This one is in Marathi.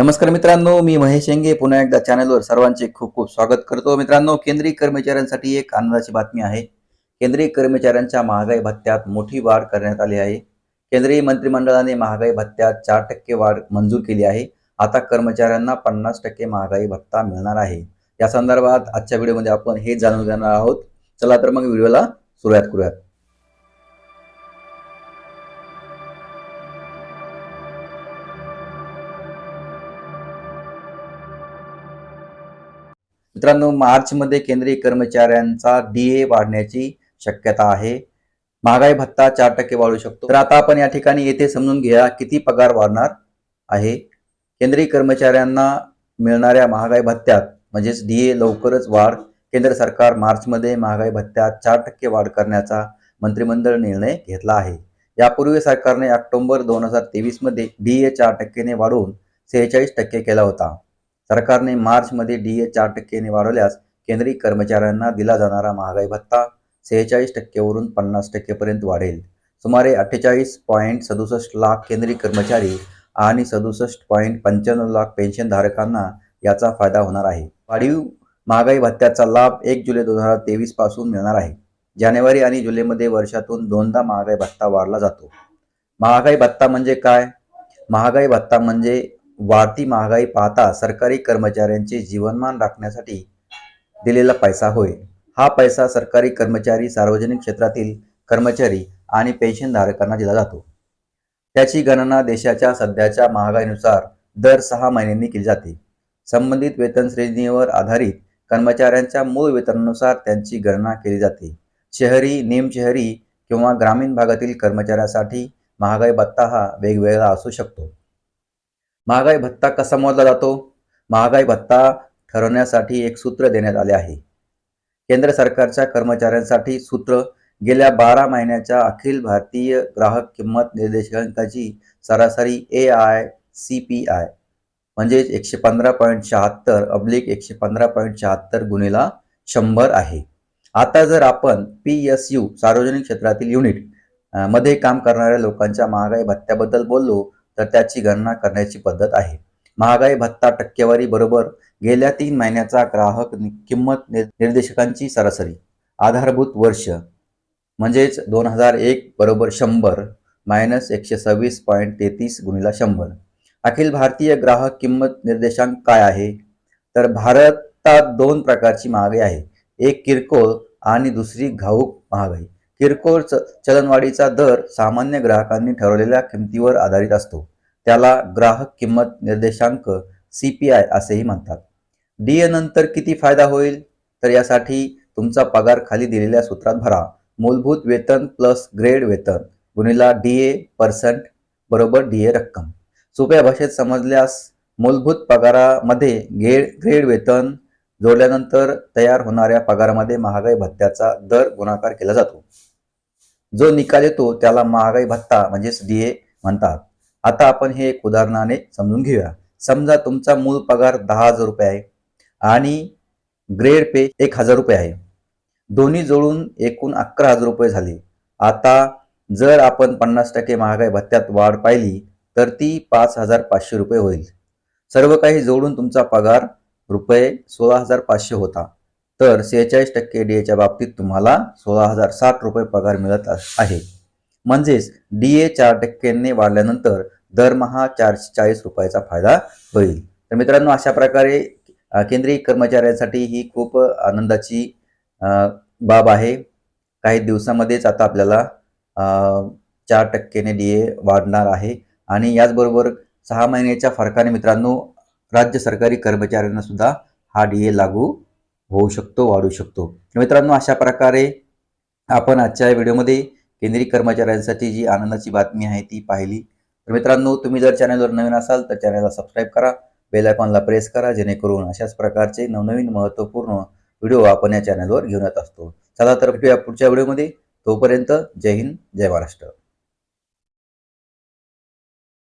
नमस्कार मित्रांनो मी महेश शेंगे पुन्हा एकदा चॅनलवर सर्वांचे खूप खूप स्वागत करतो. मित्रांनो केंद्रीय कर्मचाऱ्यांसाठी एक आनंदाची बातमी आहे. केंद्रीय कर्मचाऱ्यांच्या महागाई भत्त्यात मोठी वाढ करण्यात आली आहे. केंद्रीय मंत्रिमंडळाने महागाई भत्त्यात चार टक्के वाढ मंजूर केली आहे. आता कर्मचाऱ्यांना पन्नास टक्के महागाई भत्ता मिळणार आहे. या संदर्भात आजच्या व्हिडिओमध्ये आपण हे जाणून घेणार आहोत. चला तर मग व्हिडिओला सुरुवात करूयात. मित्रांनो मार्चमध्ये केंद्रीय कर्मचाऱ्यांचा डीए वाढण्याची शक्यता आहे. महागाई भत्ता चार टक्के वाढू शकतो. तर आता आपण या ठिकाणी येथे समजून घ्या किती पगार वाढणार आहे. केंद्रीय कर्मचाऱ्यांना मिळणाऱ्या महागाई भत्त्यात म्हणजेच डीए लवकरच वाढ. केंद्र सरकार मार्चमध्ये महागाई भत्त्यात चार टक्के वाढ करण्याचा मंत्रिमंडळ निर्णय घेतला आहे. यापूर्वी सरकारने ऑक्टोबर दोन हजार तेवीसमध्ये डी डीए चार टक्क्याने वाढवून सेहेचाळीस टक्के केला होता. सरकारने मार्चमध्ये डी ए चार टक्क्याने वाढवल्यास केंद्रीय कर्मचाऱ्यांना दिला जाणारा महागाई भत्ता सेहेचाळीस टक्केवरून पन्नास टक्केपर्यंत वाढेल. सुमारे अठ्ठेचाळीस पॉईंट सदुसष्ट लाख केंद्रीय कर्मचारी आणि सदुसष्ट पॉईंट पंच्याण्णव लाख पेन्शनधारकांना याचा फायदा होणार आहे. वाढीव महागाई भत्त्याचा लाभ एक जुलै दोन हजार तेवीसपासून मिळणार आहे. जानेवारी आणि जुलैमध्ये वर्षातून दोनदा महागाई भत्ता वाढला जातो. महागाई भत्ता म्हणजे काय? महागाई भत्ता म्हणजे वाढती महागाई पाहता सरकारी कर्मचाऱ्यांचे जीवनमान राखण्यासाठी दिलेला पैसा होय. हा पैसा सरकारी कर्मचारी सार्वजनिक क्षेत्रातील कर्मचारी आणि पेन्शनधारकांना दिला जातो. त्याची गणना देशाच्या सध्याच्या महागाईनुसार दर सहा महिन्यांनी केली जाते. संबंधित वेतन श्रेणीवर आधारित कर्मचाऱ्यांच्या मूळ वेतनानुसार त्यांची गणना केली जाते. शहरी निमशहरी किंवा ग्रामीण भागातील कर्मचाऱ्यासाठी महागाई भत्ता हा वेगवेगळा असू शकतो. महागाई भत्ता कसा मोजला जातो? महागाई भत्ता ठरवण्यासाठी एक सूत्र देण्यात आले आहे. केंद्र सरकारच्या कर्मचाऱ्यांसाठी सूत्र गेल्या बारा महिन्याच्या अखिल भारतीय ग्राहक किंमत निर्देशांकाची सरासरी A I C P I म्हणजेच एकशे पंधरा पॉईंट शहात्तर अब्लिक एकशे पंधरा पॉईंट शहात्तर गुणिला शंभर आहे. आता जर आपण पी एस यू सार्वजनिक क्षेत्रातील युनिटमध्ये काम करणाऱ्या लोकांच्या महागाई भत्त्याबद्दल बोललो तर त्याची गणना करण्याची पद्धत आहे. महागाई भत्ता टक्केवारी बरोबर गेल्या तीन महिन्याचा ग्राहक किंमत निर्देशकांची सरासरी. आधारभूत वर्ष म्हणजेच दोन हजार एक बरोबर शंभर मायनस एकशे सव्वीस पॉईंट तेहतीस गुणिला शंभर. अखिल भारतीय ग्राहक किंमत निर्देशांक काय आहे? तर भारतात दोन प्रकारची महागाई आहे. एक किरकोळ आणि दुसरी घाऊक महागाई. किरकोळ च- चलनवाढीचा दर सामान्य ग्राहकांनी ठरवलेल्या किमतीवर आधारित असतो. त्याला ग्राहक किंमत निर्देशांक सी पी आय असेही म्हणतात. डी ए नंतर किती फायदा होईल? तर यासाठी तुमचा पगार खाली दिलेल्या सूत्रात भरा. मूलभूत वेतन प्लस ग्रेड वेतन गुणिला डी ए पर्सेंट बरोबर डी ए रक्कम. सोप्या भाषेत समजल्यास मूलभूत पगारामध्ये ग्रेड ग्रेड वेतन जोडल्यानंतर तयार होणाऱ्या पगारामध्ये महागाई भत्त्याचा दर गुणाकार केला जातो. जो निकाल येतो त्याला महागाई भत्ता म्हणजेच डी ए म्हणतात. आता आपण हे एक उदाहरणाने समजून घेऊया. समजा तुमचा मूळ पगार दहा हजार रुपये आहे आणि ग्रेड पे एक हजार रुपये आहे. दोन्ही जोडून एकूण अकरा हजार रुपये झाले. आता जर आपण पन्नास टक्के महागाई भत्त्यात वाढ पाहिली तर ती पाच हजार पाचशे रुपये होईल. सर्व काही जोडून तुमचा पगार रुपये सोळा हजार पाचशे होता. तर सेहेचाळीस टक्के डी एच्या बाबतीत तुम्हाला सोळा हजार साठ रुपये पगार मिळत अस- आहे. म्हणजेच डी ए चार टक्क्यांनी वाढल्यानंतर दरमहा चारशे चाळीस रुपयाचा फायदा होईल. तर मित्रांनो अशा प्रकारे केंद्रीय कर्मचाऱ्यांसाठी ही खूप आनंदाची बाब आहे. काही दिवसामध्येच आता आपल्याला चार टक्क्याने डी ए वाढणार आहे. आणि याचबरोबर सहा महिन्याच्या फरकाने मित्रांनो राज्य सरकारी कर्मचाऱ्यांना सुद्धा हा डी ए लागू होऊ शकतो वाढू शकतो. मित्रांनो अशा प्रकारे आपण आजच्या व्हिडिओमध्ये केंद्रीय कर्मचाऱ्यांसाठी जी आनंदाची बातमी आहे ती पाहिली. तर मित्रांनो तुम्ही जर चॅनलवर नवीन असाल तर चॅनलला सबस्क्राईब करा. बेल आयकॉनला प्रेस करा जेणेकरून अशाच प्रकारचे नवनवीन महत्त्वपूर्ण व्हिडिओ आपण या चॅनलवर घेऊन येत असतो. चला तर भेटूया पुढच्या व्हिडिओमध्ये तोपर्यंत जय हिंद जय महाराष्ट्र.